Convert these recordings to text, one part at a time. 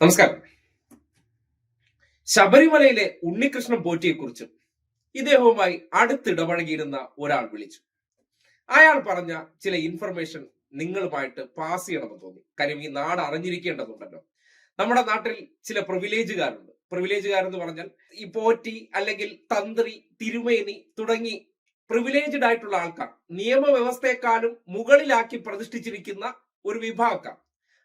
നമസ്കാരം. ശബരിമലയിലെ ഉണ്ണികൃഷ്ണൻ പോറ്റിയെക്കുറിച്ച് ഇദ്ദേഹവുമായി അടുത്തിടപഴകിയിരുന്ന ഒരാൾ വിളിച്ചു. അയാൾ പറഞ്ഞ ചില ഇൻഫർമേഷൻ നിങ്ങളുമായിട്ട് പാസ് ചെയ്യണമെന്ന് തോന്നി. കാര്യം ഈ നാട് അറിഞ്ഞിരിക്കേണ്ടതുണ്ടല്ലോ. നമ്മുടെ നാട്ടിൽ ചില പ്രിവിലേജുകാരുണ്ട് പ്രിവിലേജുകാരെന്ന് പറഞ്ഞാൽ ഈ പോറ്റി അല്ലെങ്കിൽ തന്ത്രി തിരുമേനി തുടങ്ങി പ്രിവിലേജ്ഡ് ആയിട്ടുള്ള ആൾക്കാർ നിയമവ്യവസ്ഥയെക്കാളും മുകളിലാക്കി പ്രതിഷ്ഠിച്ചിരിക്കുന്ന ഒരു വിഭാഗക്കാർ.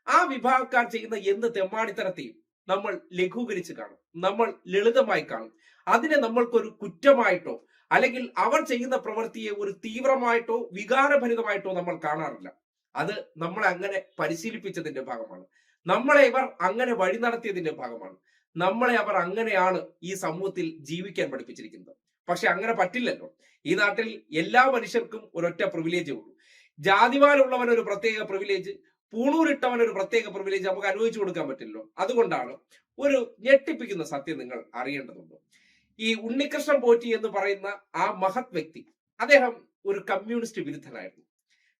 ആ വിഭാഗക്കാർ ചെയ്യുന്ന എന്ത് തെമ്മാടിത്തരത്തെയും നമ്മൾ ലഘൂകരിച്ച് കാണും. നമ്മൾ ലളിതമായി കാണും. അതിനെ നമ്മൾക്കൊരു കുറ്റമായിട്ടോ അല്ലെങ്കിൽ അവർ ചെയ്യുന്ന പ്രവൃത്തിയെ ഒരു തീവ്രമായിട്ടോ വികാരഭരിതമായിട്ടോ നമ്മൾ കാണാറില്ല. അത് നമ്മളെ അങ്ങനെ പരിശീലിപ്പിച്ചതിന്റെ ഭാഗമാണ്. നമ്മളെ ഇവർ അങ്ങനെ വഴി നടത്തിയതിന്റെ ഭാഗമാണ്. നമ്മളെ അവർ അങ്ങനെയാണ് ഈ സമൂഹത്തിൽ ജീവിക്കാൻ പഠിപ്പിച്ചിരിക്കുന്നത്. പക്ഷെ അങ്ങനെ പറ്റില്ലല്ലോ. ഈ നാട്ടിൽ എല്ലാ മനുഷ്യർക്കും ഒരൊറ്റ പ്രിവിലേജേ ഉള്ളൂ. ജാതിവാലുള്ളവൻ ഒരു പ്രത്യേക പ്രിവിലേജ് പൂണൂരിട്ടവൻ ഒരു പ്രത്യേക പ്രിവിലേജ് നമുക്ക് അനുവദിച്ചു കൊടുക്കാൻ പറ്റില്ലല്ലോ. അതുകൊണ്ടാണ് ഒരു ഞെട്ടിപ്പിക്കുന്ന സത്യം നിങ്ങൾ അറിയേണ്ടതുണ്ട്. ഈ ഉണ്ണികൃഷ്ണൻ പോറ്റി എന്ന് പറയുന്ന ആ മഹത് വ്യക്തി അദ്ദേഹം ഒരു കമ്മ്യൂണിസ്റ്റ് വിരുദ്ധനായിരുന്നു.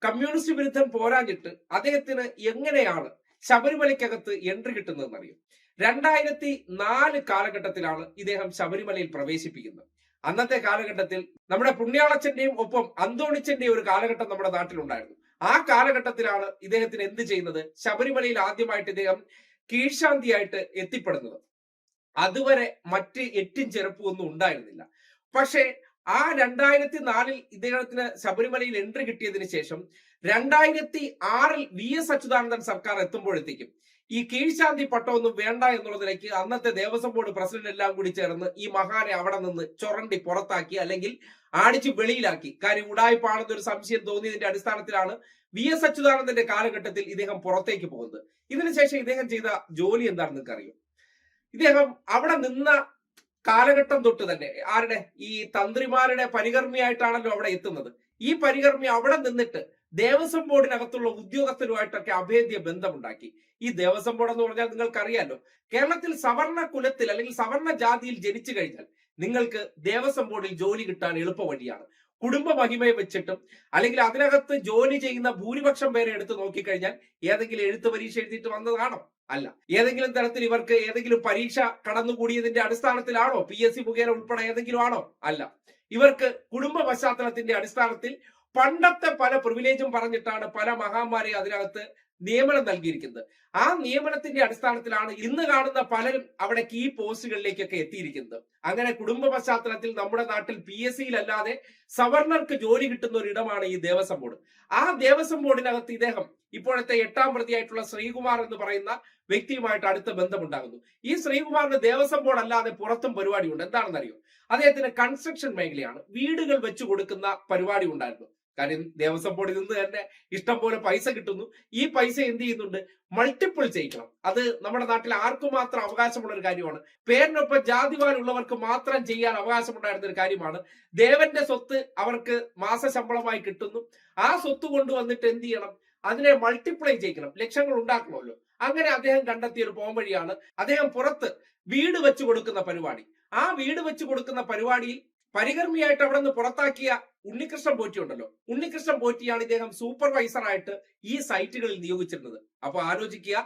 കമ്മ്യൂണിസ്റ്റ് വിരുദ്ധൻ പോരാഞ്ഞിട്ട് അദ്ദേഹത്തിന് എങ്ങനെയാണ് ശബരിമലയ്ക്കകത്ത് എൻട്രി കിട്ടുന്നതെന്ന് അറിയും രണ്ടായിരത്തി നാല് കാലഘട്ടത്തിലാണ് ഇദ്ദേഹം ശബരിമലയിൽ പ്രവേശിപ്പിക്കുന്നത്. അന്നത്തെ കാലഘട്ടത്തിൽ നമ്മുടെ പുണ്യാളച്ചന്റെയും ഒപ്പം അന്തോണിച്ചന്റെയും ഒരു കാലഘട്ടം നമ്മുടെ നാട്ടിലുണ്ടായിരുന്നു. ആ കാലഘട്ടത്തിലാണ് ഇദ്ദേഹത്തിന് എന്ത് ചെയ്യുന്നത്? ശബരിമലയിൽ ആദ്യമായിട്ട് ഇദ്ദേഹം കീഴ്ശാന്തിയായിട്ട് എത്തിപ്പെടുന്നത്. അതുവരെ മറ്റ് എട്ടും ചെറുപ്പും ഒന്നും ഉണ്ടായിരുന്നില്ല. പക്ഷേ ആ രണ്ടായിരത്തി നാലിൽ ഇദ്ദേഹത്തിന് ശബരിമലയിൽ എൻട്രി കിട്ടിയതിനു ശേഷം രണ്ടായിരത്തി ആറിൽ വി എസ് അച്യുതാനന്ദൻ സർക്കാർ എത്തുമ്പോഴത്തേക്കും ഈ കീഴ്ശാന്തി പട്ടമൊന്നും വേണ്ട എന്നുള്ളതിലേക്ക് അന്നത്തെ ദേവസ്വം ബോർഡ് പ്രസിഡന്റ് എല്ലാം കൂടി ചേർന്ന് ഈ മഹാനെ അവിടെ നിന്ന് ചൊറണ്ടി പുറത്താക്കി അല്ലെങ്കിൽ ആടിച്ച് വെളിയിലാക്കി. കാര്യം ഉടായ്പാണെന്ന് ഒരു സംശയം തോന്നിയതിന്റെ അടിസ്ഥാനത്തിലാണ് വി എസ് അച്യുതാനന്ദന്റെ കാലഘട്ടത്തിൽ ഇദ്ദേഹം പുറത്തേക്ക് പോകുന്നത്. ഇതിനുശേഷം ഇദ്ദേഹം ചെയ്ത ജോലി എന്താണെന്ന് നിങ്ങൾക്ക് അറിയും ഇദ്ദേഹം അവിടെ നിന്ന കാലഘട്ടം തൊട്ട് തന്നെ ആരുടെ? ഈ തന്ത്രിമാരുടെ പരികർമ്മിയായിട്ടാണല്ലോ അവിടെ എത്തുന്നത്. ഈ പരികർമ്മി അവിടെ നിന്നിട്ട് ദേവസ്വം ബോർഡിനകത്തുള്ള ഉദ്യോഗസ്ഥരുമായിട്ടൊക്കെ അഭേദ്യ ബന്ധമുണ്ടാക്കി. ഈ ദേവസ്വം ബോർഡ് എന്ന് പറഞ്ഞാൽ നിങ്ങൾക്ക് നിങ്ങൾക്കറിയാലോ കേരളത്തിൽ സവർണ കുലത്തിൽ അല്ലെങ്കിൽ സവർണ ജാതിയിൽ ജനിച്ചു കഴിഞ്ഞാൽ നിങ്ങൾക്ക് ദേവസ്വം ബോർഡിൽ ജോലി കിട്ടാൻ എളുപ്പ വഴിയാണ് കുടുംബ മഹിമയെ വെച്ചിട്ടും അല്ലെങ്കിൽ അതിനകത്ത് ജോലി ചെയ്യുന്ന ഭൂരിപക്ഷം പേരെ എടുത്ത് നോക്കിക്കഴിഞ്ഞാൽ ഏതെങ്കിലും എഴുത്ത് പരീക്ഷ എഴുതിയിട്ട് വന്നതാണോ? അല്ല. ഏതെങ്കിലും തരത്തിൽ ഇവർക്ക് ഏതെങ്കിലും പരീക്ഷ കടന്നുകൂടിയതിന്റെ അടിസ്ഥാനത്തിലാണോ? പി എസ് സി മുഖേന ഉൾപ്പെടെ ഏതെങ്കിലും ആണോ അല്ല. ഇവർക്ക് കുടുംബ പശ്ചാത്തലത്തിന്റെ അടിസ്ഥാനത്തിൽ പണ്ടത്തെ പല പ്രിവിലേജും പറഞ്ഞിട്ടാണ് പല മഹാന്മാരെ അതിനകത്ത് നിയമനം നൽകിയിരിക്കുന്നത്. ആ നിയമനത്തിന്റെ അടിസ്ഥാനത്തിലാണ് ഇന്ന് കാണുന്ന പലരും അവിടെ കീ പോസ്റ്റുകളിലേക്കൊക്കെ എത്തിയിരിക്കുന്നത്. അങ്ങനെ കുടുംബ പശ്ചാത്തലത്തിൽ നമ്മുടെ നാട്ടിൽ പി എസ് സിയിലല്ലാതെ സവർണർക്ക് ജോലി കിട്ടുന്ന ഒരു ഇടമാണ് ഈ ദേവസ്വം ബോർഡ്. ആ ദേവസ്വം ബോർഡിനകത്ത് ഇദ്ദേഹം ഇപ്പോഴത്തെ എട്ടാം പ്രതിയായിട്ടുള്ള ശ്രീകുമാർ എന്ന് പറയുന്ന വ്യക്തിയുമായിട്ട് അടുത്ത ബന്ധമുണ്ടാകുന്നു. ഈ ശ്രീകുമാറിന് ദേവസ്വം ബോർഡ് അല്ലാതെ പുറത്തും പരിപാടിയുണ്ട്. എന്താണെന്നറിയോ? അദ്ദേഹത്തിന് കൺസ്ട്രക്ഷൻ മേഖലയാണ്. വീടുകൾ വെച്ചു കൊടുക്കുന്ന പരിപാടി ഉണ്ടായിരുന്നു. കാര്യം ദേവസ്വം ബോർഡിൽ നിന്ന് തന്നെ ഇഷ്ടം പോലെ പൈസ കിട്ടുന്നു. ഈ പൈസ എന്ത് ചെയ്യുന്നുണ്ട്? മൾട്ടിപ്പിൾ ചെയ്യിക്കണം. അത് നമ്മുടെ നാട്ടിൽ ആർക്കും മാത്രം അവകാശമുള്ള ഒരു കാര്യമാണ്. പേരിനൊപ്പം ജാതിവാലുള്ളവർക്ക് മാത്രം ചെയ്യാൻ അവകാശമുണ്ടായിരുന്ന ഒരു കാര്യമാണ്. ദേവന്റെ സ്വത്ത് അവർക്ക് മാസശമ്പളമായി കിട്ടുന്നു. ആ സ്വത്ത് കൊണ്ടുവന്നിട്ട് എന്ത് ചെയ്യണം? അതിനെ മൾട്ടിപ്ലൈ ചെയ്യിക്കണം. ലക്ഷങ്ങൾ ഉണ്ടാക്കണമല്ലോ. അങ്ങനെ അദ്ദേഹം കണ്ടെത്തിയ ഒരു പോംവഴിയാണ്. അദ്ദേഹം പുറത്ത് വീട് വെച്ച് കൊടുക്കുന്ന പരിപാടി. ആ വീട് വെച്ച് കൊടുക്കുന്ന പരിപാടിയിൽ പരികർമ്മിയായിട്ട് അവിടെ നിന്ന് പുറത്താക്കിയ ഉണ്ണികൃഷ്ണൻ പോറ്റി ഉണ്ടല്ലോ. ഉണ്ണികൃഷ്ണൻ പോറ്റിയാണ് ഇദ്ദേഹം സൂപ്പർവൈസറായിട്ട് ഈ സൈറ്റുകളിൽ നിയോഗിച്ചിരുന്നത്. അപ്പൊ ആലോചിക്കുക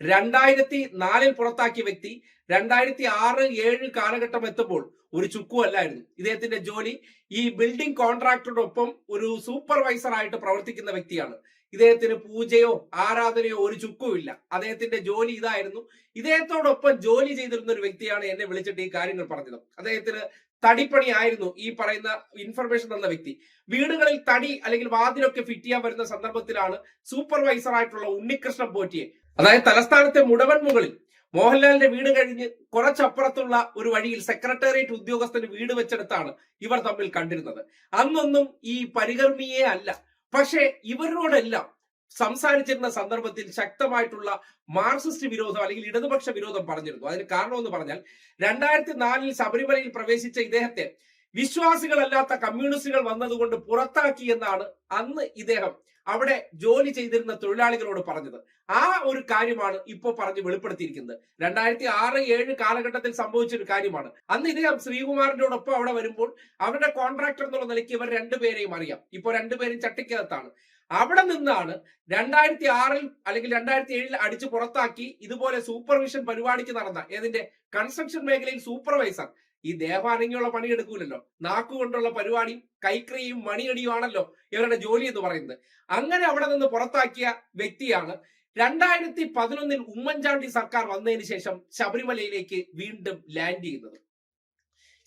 രണ്ടായിരത്തി നാലിൽ പുറത്താക്കിയ വ്യക്തി രണ്ടായിരത്തി ആറ് ഏഴ് കാലഘട്ടം എത്തുമ്പോൾ ഒരു ചുക്കുമല്ലായിരുന്നു ഇദ്ദേഹത്തിന്റെ ജോലി ഈ ബിൽഡിംഗ് കോൺട്രാക്ടറോടൊപ്പം ഒരു സൂപ്പർവൈസറായിട്ട് പ്രവർത്തിക്കുന്ന വ്യക്തിയാണ്. ഇദ്ദേഹത്തിന് പൂജയോ ആരാധനയോ ഒരു ചുക്കുമില്ല അദ്ദേഹത്തിന്റെ ജോലി ഇതായിരുന്നു. ഇദ്ദേഹത്തോടൊപ്പം ജോലി ചെയ്തിരുന്ന ഒരു വ്യക്തിയാണ് എന്നെ വിളിച്ചിട്ട് ഈ കാര്യങ്ങൾ പറഞ്ഞത്. അദ്ദേഹത്തിന് തടിപ്പണി ആയിരുന്നു ഈ പറയുന്ന ഇൻഫർമേഷൻ തന്ന വ്യക്തി. വീടുകളിൽ തടി അല്ലെങ്കിൽ വാതിലൊക്കെ ഫിറ്റ് ചെയ്യാൻ വരുന്ന സന്ദർഭത്തിലാണ് സൂപ്പർവൈസർ ആയിട്ടുള്ള ഉണ്ണികൃഷ്ണൻ പോറ്റിയെ. അതായത് തലസ്ഥാനത്തെ മുടവൻ മുകളിൽ മോഹൻലാലിന്റെ വീട് കഴിഞ്ഞ് കുറച്ചപ്പുറത്തുള്ള ഒരു വഴിയിൽ സെക്രട്ടേറിയറ്റ് ഉദ്യോഗസ്ഥന് വീട് വെച്ചെടുത്താണ് ഇവർ തമ്മിൽ കണ്ടിരുന്നത്. അന്നൊന്നും ഈ പരികർമ്മിയെ അല്ല. പക്ഷേ ഇവരോടെല്ലാം സംസാരിച്ചിരുന്ന സന്ദർഭത്തിൽ ശക്തമായിട്ടുള്ള മാർക്സിസ്റ്റ് വിരോധം അല്ലെങ്കിൽ ഇടതുപക്ഷ വിരോധം പറഞ്ഞിരുന്നു. അതിന് കാരണമെന്ന് പറഞ്ഞാൽ രണ്ടായിരത്തി നാലിൽ ശബരിമലയിൽ പ്രവേശിച്ച ഇദ്ദേഹത്തെ വിശ്വാസികളല്ലാത്ത കമ്മ്യൂണിസ്റ്റുകൾ വന്നതുകൊണ്ട് പുറത്താക്കി എന്നാണ് അന്ന് ഇദ്ദേഹം അവിടെ ജോലി ചെയ്തിരുന്ന തൊഴിലാളികളോട് പറഞ്ഞത്. ആ ഒരു കാര്യമാണ് ഇപ്പോൾ പറഞ്ഞ് വെളിപ്പെടുത്തിയിരിക്കുന്നത്. രണ്ടായിരത്തി ആറ് ഏഴ് കാലഘട്ടത്തിൽ സംഭവിച്ച ഒരു കാര്യമാണ്. അന്ന് ഇദ്ദേഹം ശ്രീകുമാറിന്റെ ഒപ്പം അവിടെ വരുമ്പോൾ അവരുടെ കോൺട്രാക്ടർ എന്നുള്ള നിലയ്ക്ക് ഇവർ രണ്ടുപേരെയും അറിയാം. ഇപ്പോൾ രണ്ടുപേരും ചട്ടിക്കകത്താണ്. അവിടെ നിന്നാണ് രണ്ടായിരത്തി ആറിൽ അല്ലെങ്കിൽ രണ്ടായിരത്തി ഏഴിൽ അടിച്ചു പുറത്താക്കി ഇതുപോലെ സൂപ്പർവിഷൻ പരിപാടിക്ക് നടന്ന ഏതിന്റെ കൺസ്ട്രക്ഷൻ മേഖലയിൽ സൂപ്പർവൈസർ ഈ ദേവാനങ്ങിയുള്ള പണിയെടുക്കൂലല്ലോ നാക്കുകൊണ്ടുള്ള പരിപാടി കൈക്രിയും മണിയടിയും ആണല്ലോ ഇവരുടെ ജോലി എന്ന് പറയുന്നത്. അങ്ങനെ അവിടെ നിന്ന് പുറത്താക്കിയ വ്യക്തിയാണ് രണ്ടായിരത്തി പതിനൊന്നിൽ ഉമ്മൻചാണ്ടി സർക്കാർ വന്നതിന് ശേഷം ശബരിമലയിലേക്ക് വീണ്ടും ലാൻഡ് ചെയ്യുന്നത്.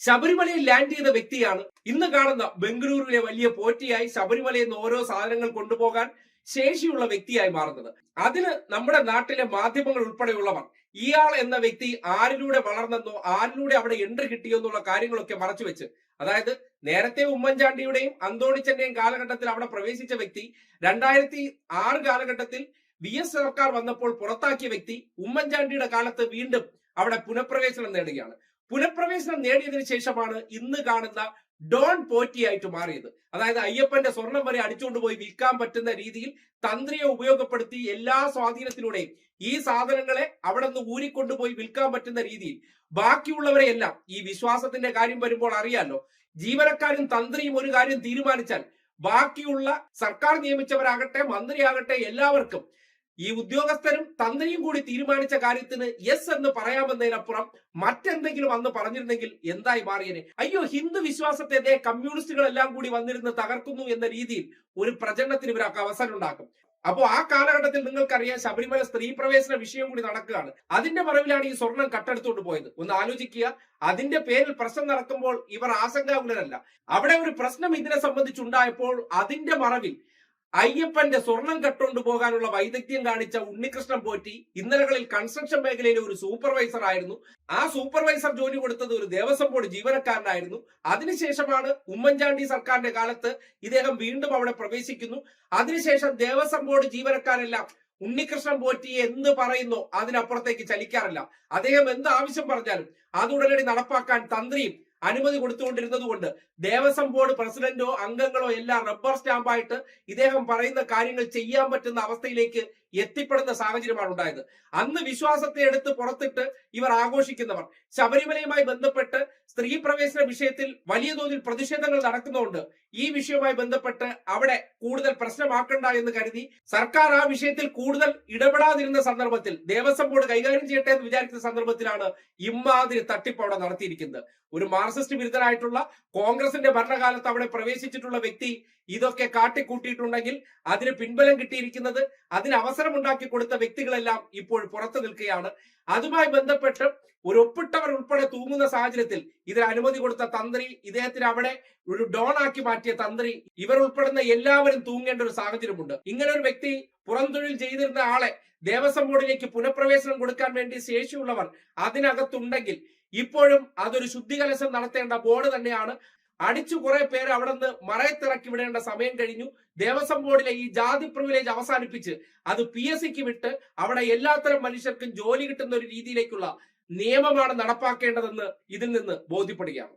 ശബരിമലയിൽ ലാൻഡ് ചെയ്ത വ്യക്തിയാണ്. ഇന്ന് കാണുന്ന ബംഗളൂരുവിലെ വലിയ പോറ്റിയായി ശബരിമലയിൽ നിന്ന് ഓരോ സാധനങ്ങൾ കൊണ്ടുപോകാൻ ശേഷിയുള്ള വ്യക്തിയായി മാറുന്നത്. അതിന് നമ്മുടെ നാട്ടിലെ മാധ്യമങ്ങൾ ഉൾപ്പെടെയുള്ളവർ ഇയാൾ എന്ന വ്യക്തി ആരിലൂടെ വളർന്നെന്നോ ആരിലൂടെ അവിടെ എൻട്രി കിട്ടിയോ എന്നുള്ള കാര്യങ്ങളൊക്കെ മറച്ചു വെച്ച് അതായത് നേരത്തെ ഉമ്മൻചാണ്ടിയുടെയും അന്തോണിച്ചന്റെയും കാലഘട്ടത്തിൽ അവിടെ പ്രവേശിച്ച വ്യക്തി രണ്ടായിരത്തി ആറ് കാലഘട്ടത്തിൽ വി എസ് സർക്കാർ വന്നപ്പോൾ പുറത്താക്കിയ വ്യക്തി ഉമ്മൻചാണ്ടിയുടെ കാലത്ത് വീണ്ടും അവിടെ പുനഃപ്രവേശനം നേടുകയാണ്. പുനഃപ്രവേശനം നേടിയതിന് ശേഷമാണ് ഇന്ന് കാണുന്ന ഡോൺ പോറ്റിയായിട്ട് മാറിയത്. അതായത് അയ്യപ്പന്റെ സ്വർണം വരെ അടിച്ചുകൊണ്ടുപോയി വിൽക്കാൻ പറ്റുന്ന രീതിയിൽ തന്ത്രിയെ ഉപയോഗപ്പെടുത്തി എല്ലാ സ്വാധീനത്തിലൂടെയും ഈ സാധനങ്ങളെ അവിടെ നിന്ന് ഊരിക്കൊണ്ടുപോയി വിൽക്കാൻ പറ്റുന്ന രീതിയിൽ. ബാക്കിയുള്ളവരെ എല്ലാം ഈ വിശ്വാസത്തിന്റെ കാര്യം വരുമ്പോൾ അറിയാലോ. ജീവനക്കാരും തന്ത്രിയും ഒരു കാര്യം തീരുമാനിച്ചാൽ ബാക്കിയുള്ള സർക്കാർ നിയമിച്ചവരാകട്ടെ മന്ത്രിയാകട്ടെ എല്ലാവർക്കും ഈ ഉദ്യോഗസ്ഥരും തന്ത്രിയും കൂടി തീരുമാനിച്ച കാര്യത്തിന് യെസ് എന്ന് പറയാമെന്നതിനപ്പുറം മറ്റെന്തെങ്കിലും അന്ന് പറഞ്ഞിരുന്നെങ്കിൽ എന്തായി മാറിയനെ? അയ്യോ ഹിന്ദു വിശ്വാസത്തെ കമ്മ്യൂണിസ്റ്റുകളെല്ലാം കൂടി വന്നിരുന്ന് തകർക്കുന്നു എന്ന രീതിയിൽ ഒരു പ്രചരണത്തിന് ഇവർക്ക് അവസരം ഉണ്ടാക്കും. അപ്പോൾ ആ കാലഘട്ടത്തിൽ നിങ്ങൾക്കറിയാം ശബരിമല സ്ത്രീ പ്രവേശന വിഷയം കൂടി നടക്കുകയാണ്. അതിന്റെ മറവിലാണ് ഈ സ്വർണം കട്ടെടുത്തുകൊണ്ട് പോയത്. ഒന്ന് ആലോചിക്കുക. അതിന്റെ പേരിൽ പ്രശ്നം നടക്കുമ്പോൾ ഇവർ ആശങ്കാകുലരല്ല. അവിടെ ഒരു പ്രശ്നം ഇതിനെ സംബന്ധിച്ചുണ്ടായപ്പോൾ അതിന്റെ മറവിൽ അയ്യപ്പന്റെ സ്വർണം കട്ടുകൊണ്ട് പോകാനുള്ള വൈദഗ്ധ്യം കാണിച്ച ഉണ്ണികൃഷ്ണൻ പോറ്റി ഇന്നലകളിൽ കൺസ്ട്രക്ഷൻ മേഖലയിലെ ഒരു സൂപ്പർവൈസർ ആയിരുന്നു. ആ സൂപ്പർവൈസർ ജോലി കൊടുത്തത് ഒരു ദേവസ്വം ബോർഡ് ജീവനക്കാരനായിരുന്നു. അതിനുശേഷമാണ് ഉമ്മൻചാണ്ടി സർക്കാരിന്റെ കാലത്ത് ഇദ്ദേഹം വീണ്ടും അവിടെ പ്രവേശിക്കുന്നു. അതിനുശേഷം ദേവസ്വം ബോർഡ് ജീവനക്കാരെല്ലാം ഉണ്ണികൃഷ്ണൻ പോറ്റി എന്ത് പറയുന്നു അതിനപ്പുറത്തേക്ക് ചലിക്കാറില്ല. അദ്ദേഹം എന്ത് ആവശ്യം പറഞ്ഞാലും അത് ഉടനടി നടപ്പാക്കാൻ തന്ത്രിയും അനുമതി കൊടുത്തുകൊണ്ടിരുന്നത് കൊണ്ട് ദേവസ്വം ബോർഡ് പ്രസിഡന്റോ അംഗങ്ങളോ എല്ലാം റബ്ബർ സ്റ്റാമ്പായിട്ട് ഇദ്ദേഹം പറയുന്ന കാര്യങ്ങൾ ചെയ്യാൻ പറ്റുന്ന അവസ്ഥയിലേക്ക് എത്തിപ്പെടുന്ന സാഹചര്യമാണ് ഉണ്ടായത്. അന്ന് വിശ്വാസത്തെ എടുത്ത് പുറത്തിട്ട് ഇവർ ആഘോഷിക്കുന്നവർ. ശബരിമലയുമായി ബന്ധപ്പെട്ട് സ്ത്രീ പ്രവേശന വിഷയത്തിൽ വലിയ തോതിൽ പ്രതിഷേധങ്ങൾ നടക്കുന്നുണ്ട് ഈ വിഷയവുമായി ബന്ധപ്പെട്ട് അവിടെ കൂടുതൽ പ്രശ്നമാക്കണ്ട എന്ന് കരുതി സർക്കാർ ആ വിഷയത്തിൽ കൂടുതൽ ഇടപെടാതിരുന്ന സന്ദർഭത്തിൽ ദേവസ്വം ബോർഡ് കൈകാര്യം ചെയ്യട്ടെ എന്ന് വിചാരിക്കുന്ന സന്ദർഭത്തിലാണ് ഇമ്മാതിരി തട്ടിപ്പ് അവിടെ നടത്തിയിരിക്കുന്നത്. ഒരു മാർക്സിസ്റ്റ് വിരുദ്ധനായിട്ടുള്ള കോൺഗ്രസിന്റെ ഭരണകാലത്ത് അവിടെ പ്രവേശിച്ചിട്ടുള്ള വ്യക്തി ഇതൊക്കെ കാട്ടിക്കൂട്ടിയിട്ടുണ്ടെങ്കിൽ അതിന് പിൻബലം കിട്ടിയിരിക്കുന്നത് അതിന് അവസരം ഉണ്ടാക്കി കൊടുത്ത വ്യക്തികളെല്ലാം ഇപ്പോൾ പുറത്തു നിൽക്കുകയാണ്. അതുമായി ബന്ധപ്പെട്ട് ഒരു ഒപ്പിട്ടവർ ഉൾപ്പെടെ തൂങ്ങുന്ന സാഹചര്യത്തിൽ ഇതിന് അനുമതി കൊടുത്ത തന്ത്രി ഇദ്ദേഹത്തിന് അവിടെ ഒരു ഡോൺ ആക്കി മാറ്റിയ തന്ത്രി ഇവർ ഉൾപ്പെടുന്ന എല്ലാവരും തൂങ്ങേണ്ട ഒരു സാഹചര്യമുണ്ട്. ഇങ്ങനെ ഒരു വ്യക്തി പുറംതൊഴിൽ ചെയ്തിരുന്ന ആളെ ദേവസ്വം ബോർഡിലേക്ക് പുനഃപ്രവേശനം കൊടുക്കാൻ വേണ്ടി ശേഷിയുള്ളവർ അതിനകത്തുണ്ടെങ്കിൽ ഇപ്പോഴും അതൊരു ശുദ്ധികലശം നടത്തേണ്ട ബോർഡ് തന്നെയാണ്. അടിച്ചു കുറെ പേര് അവിടെ നിന്ന് മറയത്തിറക്കി വിടേണ്ട സമയം കഴിഞ്ഞു. ദേവസ്വം ബോർഡിലെ ഈ ജാതി പ്രിവിലേജ് അവസാനിപ്പിച്ച് അത് പി എസ് സിക്ക് വിട്ട് അവിടെ എല്ലാത്തരം മനുഷ്യർക്കും ജോലി കിട്ടുന്ന ഒരു രീതിയിലേക്കുള്ള നിയമമാണ് നടപ്പാക്കേണ്ടതെന്ന് ഇതിൽ നിന്ന് ബോധ്യപ്പെടുകയാണ്.